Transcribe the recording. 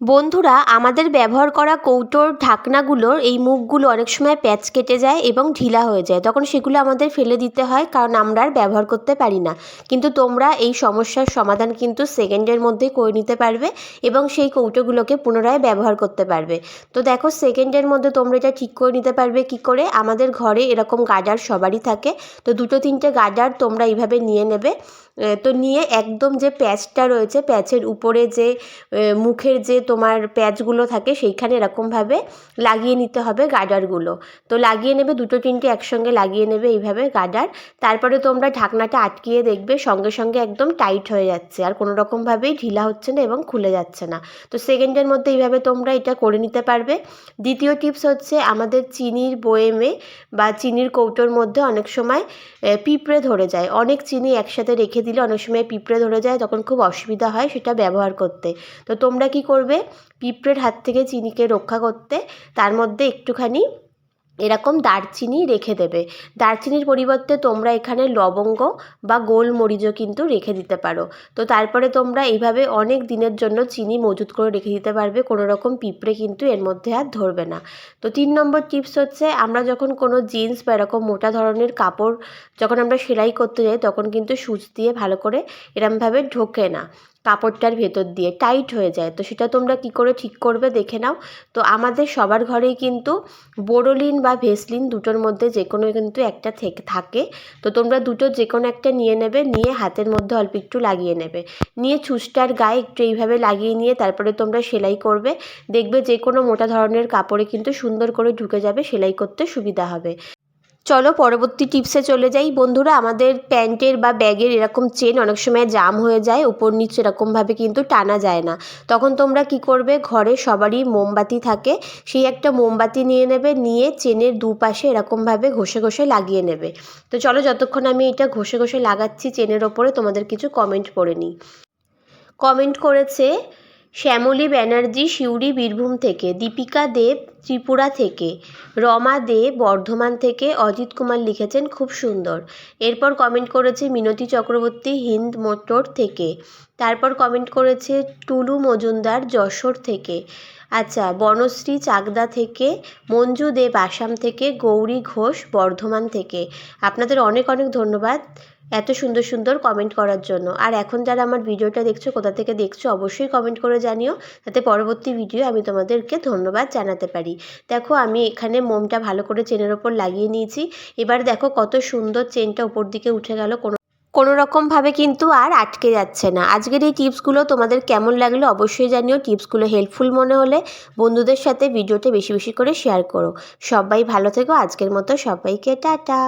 বন্ধুরা, আমাদের ব্যবহার করা কৌটোর ঢাকনাগুলোর এই মুখগুলো অনেক সময় প্যাচ কেটে যায় এবং ঢিলা হয়ে যায়। তখন সেগুলো আমাদের ফেলে দিতে হয় কারণ আমরা আর ব্যবহার করতে পারি না। কিন্তু তোমরা এই সমস্যার সমাধান কিন্তু সেকেন্ডের মধ্যে করে নিতে পারবে এবং সেই কৌটোগুলোকে পুনরায় ব্যবহার করতে পারবে। তো দেখো, সেকেন্ডের মধ্যে তোমরা এটা ঠিক করে নিতে পারবে কি করে? আমাদের ঘরে এরকম গার্ডার সবারই থাকে। তো দুটো তিনটে গার্ডার তোমরা এইভাবে নিয়ে নেবে। তো নিয়ে একদম যে প্যাচটা রয়েছে, প্যাচের উপরে যে মুখের যে তোমার প্যাচগুলো থাকে, সেইখানে এরকমভাবে লাগিয়ে নিতে হবে গাডারগুলো। তো লাগিয়ে নেবে, দুটো তিনটে একসঙ্গে লাগিয়ে নেবে এইভাবে গাডার। তারপরে তোমরা ঢাকনাটা আটকিয়ে দেখবে, সঙ্গে সঙ্গে একদম টাইট হয়ে যাচ্ছে। আর কোনো রকমভাবেই ঢিলা হচ্ছে না এবং খুলে যাচ্ছে না। তো সেকেন্ডের মধ্যে এইভাবে তোমরা এটা করে নিতে পারবে। দ্বিতীয় টিপস হচ্ছে, আমাদের চিনির বয়েমে বা চিনির কৌটোর মধ্যে অনেক সময় পিঁপড়ে ধরে যায়। অনেক চিনি একসাথে রেখে দিলে অনেক সময় পিঁপড়ে ধরে যায় তখন খুব অসুবিধা হয় সেটা ব্যবহার করতে। তো তোমরা কি করবে? পিঁপড়ের হাত থেকে চিনিকে রক্ষা করতে, তার মধ্যে একটুখানি এরকম দারচিনি রেখে দেবে। দারচিনির পরিবর্তে তোমরা এখানে লবঙ্গ বা গোলমরিচও কিন্তু রেখে দিতে পারো। তো তারপরে তোমরা এইভাবে অনেক দিনের জন্য চিনি মজুত করে রেখে দিতে পারবে, কোনো রকম পিঁপড়ে কিন্তু এর মধ্যে আর ধরবে না। তো তিন নম্বর টিপস হচ্ছে, আমরা যখন কোনো জিন্স বা এরকম মোটা ধরনের কাপড় যখন আমরা সেলাই করতে যাই, তখন কিন্তু সুচ দিয়ে ভালো করে এরমভাবে ঢোকে না। কাপড়টার ভেতর দিয়ে টাইট হয়ে যায়। তো সেটা তোমরা কি করে ঠিক করবে দেখে নাও। তো আমাদের সবার ঘরেই কিন্তু বোরোলিন বা ভেসলিন দুটোর মধ্যে যে কোনো কিন্তু একটা থেকে। তো তোমরা দুটো যে কোনো একটা নিয়ে নেবে, নিয়ে হাতের মধ্যে অল্প একটু লাগিয়ে নেবে। নিয়ে ছুঁচটার গায়ে একটু এইভাবে লাগিয়ে নিয়ে তারপরে তোমরা সেলাই করবে। দেখবে যে কোনো মোটা ধরনের কাপড়ে কিন্তু সুন্দর করে ঢুকে যাবে, সেলাই করতে সুবিধা হবে। চলো পরবর্তী টিপসে চলে যাই। বন্ধুরা, আমাদের প্যান্টের বা ব্যাগের এরকম চেন অনেক সময় জাম হয়ে যায়, উপর নিচ এরকমভাবে কিন্তু টানা যায় না। তখন তোমরা কি করবে? ঘরে সবারই মোমবাতি থাকে, সেই একটা মোমবাতি নিয়ে নেবে, নিয়ে চেনের দুপাশে এরকমভাবে ঘষে ঘষে লাগিয়ে নেবে। তো চলো, যতক্ষণ আমি এটা ঘষে ঘষে লাগাচ্ছি চেনের ওপরে, তোমাদের কিছু কমেন্ট পড়ে নিই। কমেন্ট করেছে শ্যামলী ব্যানার্জি সিউড়ি বীরভূম থেকে, দীপিকা দেব, ত্রিপুরা থেকে, রমা দে, বর্ধমান থেকে, অজিত কুমার লিখেছেন খুব সুন্দর। এরপর কমেন্ট করেছে মিনতি চক্রবর্তী, হিন্দ মোটর থেকে। তারপর কমেন্ট করেছে টুলু মজুমদার, যশোর থেকে। আচ্ছা বনশ্রী চাকদা থেকে, মঞ্জু দেব আসাম থেকে, গৌরী ঘোষ বর্ধমান থেকে। আপনাদের অনেক অনেক ধন্যবাদ এত সুন্দর সুন্দর কমেন্ট করার জন্য। আর এখন যারা আমার ভিডিওটা দেখছ, কোথা থেকে দেখছ, অবশ্যই কমেন্ট করে জানিও। যাতে পরবর্তী ভিডিও আমি তোমাদেরকে ধন্যবাদ জানাতে পারি। দেখো, আমি এখানে মোমটা ভালো করে চেনের ওপর লাগিয়ে নিয়েছি। এবার দেখো কত সুন্দর চেনটা উপর দিকে উঠে গেল, কোনো কোনো রকমভাবে কিন্তু আর আটকে যাচ্ছে না। আজকের এই টিপসগুলো তোমাদের কেমন লাগল অবশ্যই জানিও। টিপসগুলো হেল্পফুল মনে হলে বন্ধুদের সাথে ভিডিওটা বেশি বেশি করে শেয়ার করো। সবাই ভালো থেকো। আজকের মতো সবাইকে টাটা।